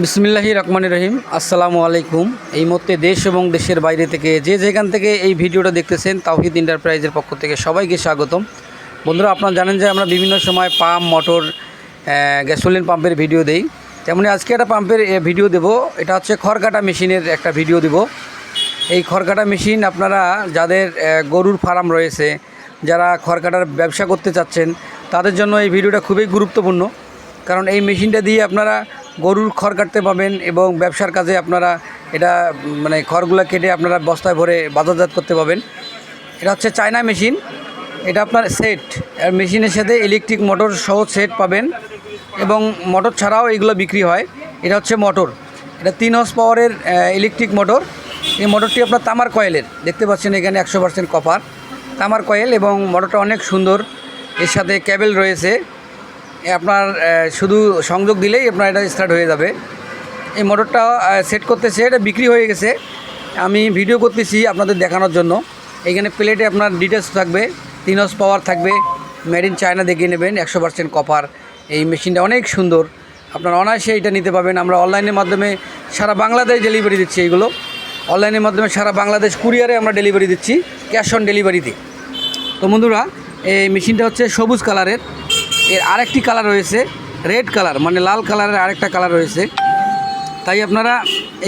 বিসমিল্লাহি রহমান রহিম। আসসালামু আলাইকুম। এই মুহূর্তে দেশ এবং দেশের বাইরে থেকে যে যেখান থেকে এই ভিডিওটা দেখতেছেন, তাওহিদ এন্টারপ্রাইজের পক্ষ থেকে সবাইকে স্বাগতম। বন্ধুরা, আপনারা জানেন যে আমরা বিভিন্ন সময় পাম্প, মোটর গ্যাসোলিন পাম্পের ভিডিও দেই। তেমনি আজকে একটা পাম্পের ভিডিও দেব। এটা হচ্ছে খড়কাটা মেশিনের একটা ভিডিও দেব। এই খড়কাটা মেশিন আপনারা যাদের গরুর ফার্ম রয়েছে, যারা খড়কাটার ব্যবসা করতে চাচ্ছেন, তাদের জন্য এই ভিডিওটা খুবই গুরুত্বপূর্ণ। কারণ এই মেশিনটা দিয়ে আপনারা গরুর খড় কাটতে পাবেন এবং ব্যবসার কাজে আপনারা এটা মানে খড়গুলো কেটে আপনারা বস্তায় ভরে বাজারজাত করতে পাবেন। এটা হচ্ছে চায়না মেশিন। এটা আপনার সেট। আর মেশিনের সাথে ইলেকট্রিক মোটর সহ সেট পাবেন এবং মোটর ছাড়াও এগুলো বিক্রি হয়। এটা হচ্ছে মোটর। এটা তিন হর্স পাওয়ারের ইলেকট্রিক মোটর। এই মোটরটি আপনার তামার কয়েলের। দেখতে পাচ্ছেন এখানে একশো পার্সেন্ট কপার। তামার কয়েল এবং মোটরটা অনেক সুন্দর। এর সাথে ক্যাবেল রয়েছে। আপনার শুধু সংযোগ দিলেই আপনার এটা স্টার্ট হয়ে যাবে। এই মোটরটা সেট করতেছে, এটা বিক্রি হয়ে গেছে। আমি ভিডিও করতেছি আপনাদের দেখানোর জন্য। এখানে প্লেটে আপনার ডিটেলস থাকবে তিন হর্স পাওয়ার থাকবে মেড ইন চায়না দেখে নেবেন, একশো পার্সেন্ট কপার এই মেশিনটা অনেক সুন্দর। আপনার অনায়াসে এটা নিতে পাবেন আমরা অনলাইনের মাধ্যমে সারা বাংলাদেশ ডেলিভারি দিচ্ছি এইগুলো অনলাইনের মাধ্যমে সারা বাংলাদেশ কুরিয়ারে আমরা ডেলিভারি দিচ্ছি ক্যাশ অন ডেলিভারিতে তো বন্ধুরা, এই মেশিনটা হচ্ছে সবুজ কালারের এর আরেকটি কালার রয়েছে, রেড কালার মানে লাল কালারের আরেকটা কালার রয়েছে। তাই আপনারা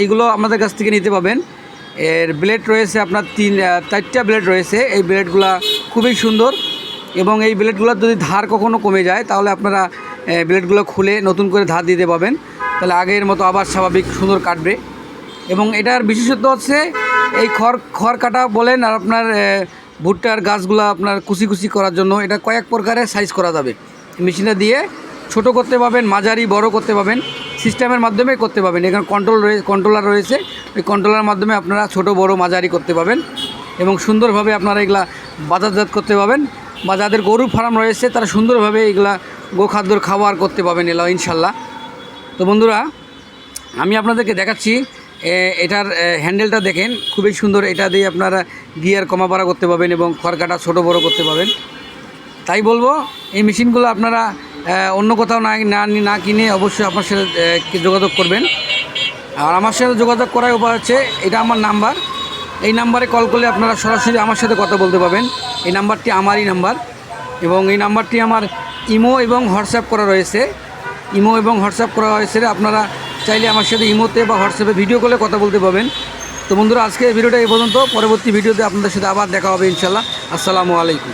এইগুলো আমাদের কাছ থেকে নিতে পাবেন এর ব্লেড রয়েছে আপনার তিন চারটা ব্লেড রয়েছে। এই ব্লেডগুলো খুবই সুন্দর এবং এই ব্লেডগুলোর যদি ধার কখনো কমে যায়, তাহলে আপনারা ব্লেডগুলো খুলে নতুন করে ধার দিতে পাবেন তাহলে আগের মতো আবার স্বাভাবিক সুন্দর কাটবে। এবং এটার বিশেষত্ব হচ্ছে, এই খড় খড় কাটা বলেন আর আপনার ভুট্টার গাছগুলো আপনার কুচি কুচি করার জন্য এটা কয়েক প্রকারের সাইজ করা যাবে। মেশিনটা দিয়ে ছোট করতে পাবেন, মাঝারি, বড় করতে পাবেন, সিস্টেমের মাধ্যমে করতে পাবেন। এখানে কন্ট্রোল রয়ে কন্ট্রোলার রয়েছে। ওই কন্ট্রোলার মাধ্যমে আপনারা ছোট, বড়, মাঝারি করতে পাবেন এবং সুন্দরভাবে আপনারা এগুলা বাজারজাত করতে পাবেন। বা যাদের গরুর ফার্ম রয়েছে, তারা সুন্দরভাবে এগুলা গোখাদ্যর খাবার করতে পাবেন এলা, ইনশাল্লাহ। তো বন্ধুরা, আমি আপনাদেরকে দেখাচ্ছি এটার হ্যান্ডেলটা দেখেন। খুবই সুন্দর, এটা দিয়ে আপনারা গিয়ার কমা করতে পাবেন এবং খড়কাটা ছোটো, বড় করতে পারবেন তাই বলব, এই মেশিনগুলো আপনারা অন্য কোথাও না না কিনে অবশ্যই আপনার সাথে যোগাযোগ করবেন। আর আমার সাথে যোগাযোগ করার উপায় হচ্ছে, এটা আমার নাম্বার। এই নাম্বারে কল করলে আপনারা সরাসরি আমার সাথে কথা বলতে পারবেন। এই নাম্বারটি আমারই নাম্বার এবং এই নাম্বারটি আমার ইমো এবং হোয়াটসঅ্যাপ করা রয়েছে। ইমো এবং হোয়াটসঅ্যাপ করা হয়েছে আপনারা চাইলে আমার সাথে ইমোতে বা হোয়াটসঅ্যাপে ভিডিও কলে কথা বলতে পারবেন। তো বন্ধুরা, আজকে ভিডিওটা এই পর্যন্ত। পরবর্তী ভিডিওতে আপনাদের সাথে আবার দেখা হবে ইনশাল্লাহ আসসালামু আলাইকুম।